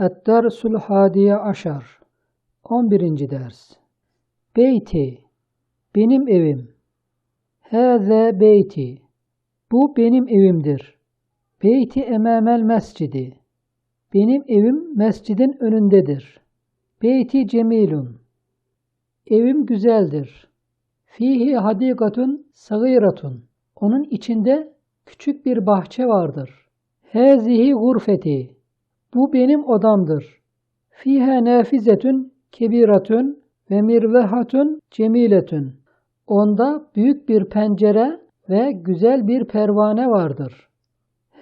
Et-Dersul Hadiye Aşar 11. Ders Beyti Benim evim Hâze beyti Bu benim evimdir. Beyti emamel mescidi Benim evim mescidin önündedir. Beyti cemilun Evim güzeldir. Fihi hadikatun sagiratun Onun içinde küçük bir bahçe vardır. Hâzihi gurfeti bu benim odamdır. Fiha nafizetün kebiratün ve mirvehatun cemiletün. Onda büyük bir pencere ve güzel bir pervane vardır.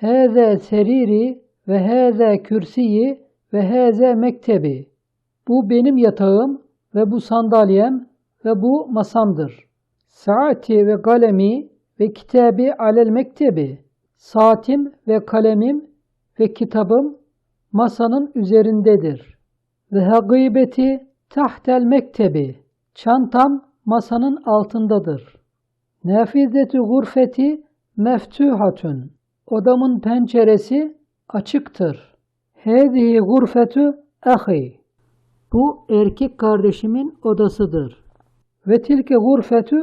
Hâze seriri ve hâze kürsiyi ve hâze mektebi. Bu benim yatağım ve bu sandalyem ve bu masamdır. Saati ve kalemi ve kitabi alel mektebi. Saatim ve kalemim ve kitabım masanın üzerindedir. Ve hagibeti tahtel mektebi. Çantam masanın altındadır. Nefizeti gurfeti meftuhatun. Odamın penceresi açıktır. Hedihi gurfetu ahi. Bu erkek kardeşimin odasıdır. Ve tilke gurfetu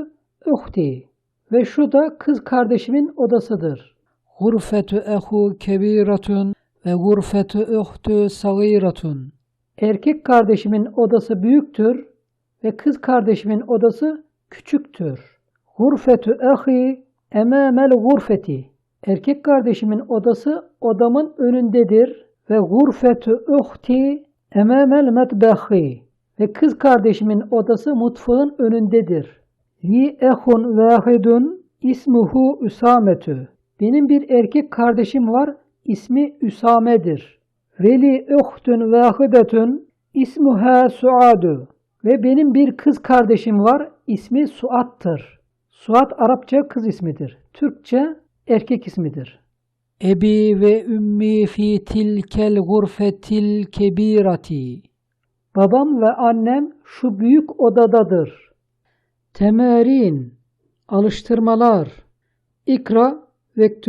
uhti. Ve şu da kız kardeşimin odasıdır. Gurfetu ehu kebiratun ve gurfetu uhtu sagiratun. Erkek kardeşimin odası büyüktür ve kız kardeşimin odası küçüktür. Gurfetu ahi emamel gurfeti. Erkek kardeşimin odası odamın önündedir ve gurfetu uhti emamel metbehi. Ve kız kardeşimin odası mutfağın önündedir. Li ehun vahidun ismuhu Üsametü. Benim bir erkek kardeşim var ismi Üsame'dir. Veli uhtun vahidetun ismuha Suadu. Ve benim bir kız kardeşim var ismi Suat'tır. Suat Arapça kız ismidir. Türkçe erkek ismidir. Ebi ve ümmi fi tilkel gurfetil kebirati. Babam ve annem şu büyük odadadır. Temerin, alıştırmalar, ikra ve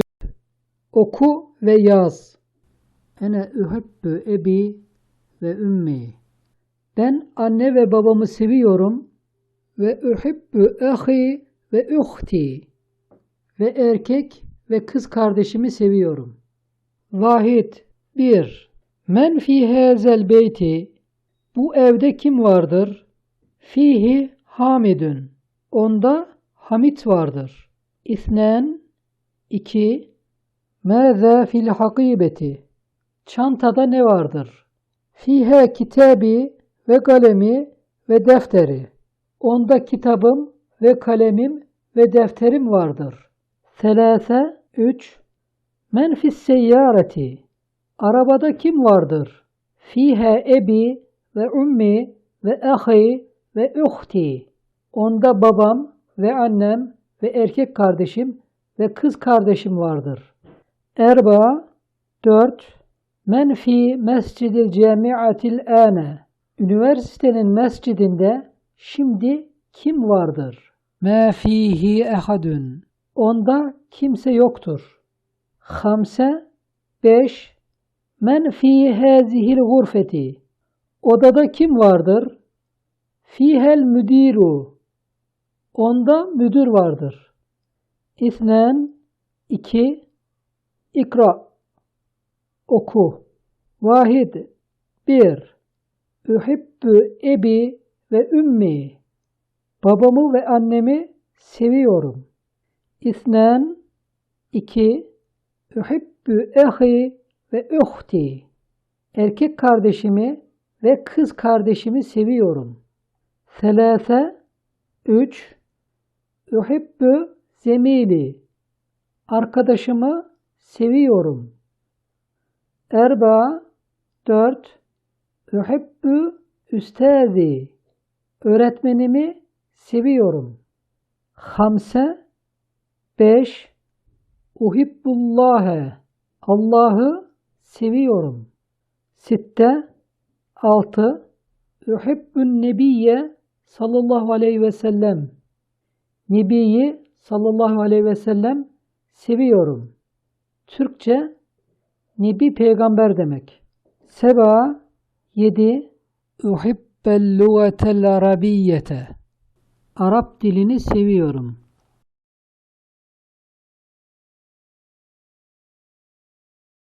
oku ve yaz. Ene ühebbü ebi ve ümmi. Ben anne ve babamı seviyorum ve ühibbü ahi ve uhti ve erkek ve kız kardeşimi seviyorum. Vahid 1. Men fi hazel beyti bu evde kim vardır? Fihi hamidun. Onda Hamit vardır. İsnen 2. Mâzâ fil hakibeti. Çantada ne vardır? Fiha kitabi ve kalemi ve defteri. Onda kitabım ve kalemim ve defterim vardır. Selase 3. Men fis seyyareti. Arabada kim vardır? Fiha ebi ve ummi ve ahi ve uhti. Onda babam ve annem ve erkek kardeşim ve kız kardeşim vardır. Erba 4. Men fi mescidil camiatil ane. Üniversitenin mescidinde şimdi kim vardır? Ma fihi ehadun. Onda kimse yoktur. Hamse 5. Men fi hazihil gurfeti. Odada kim vardır? Fihel müdiru. Onda müdür vardır. İsnen 2. İkra. Oku. Vahid. 1. Ühibbü ebi ve ümmi. Babamı ve annemi seviyorum. İsnen 2. Ühibbü ehi ve uhti. Erkek kardeşimi ve kız kardeşimi seviyorum. Selase 3. Ühibbü zemili. Arkadaşımı seviyorum. Erba 4. Ühibbü üstazi. Öğretmenimi seviyorum. Hamse 5. Uhibbullâhe. Allah'ı seviyorum. Sitte 6. Ühibbün nebiyye sallallahu aleyhi ve sellem. Nebiyi sallallahu aleyhi ve sellem seviyorum. Türkçe Nebi peygamber demek. Seba 7 Uhibbel lugatel arabiyyete Arap dilini seviyorum.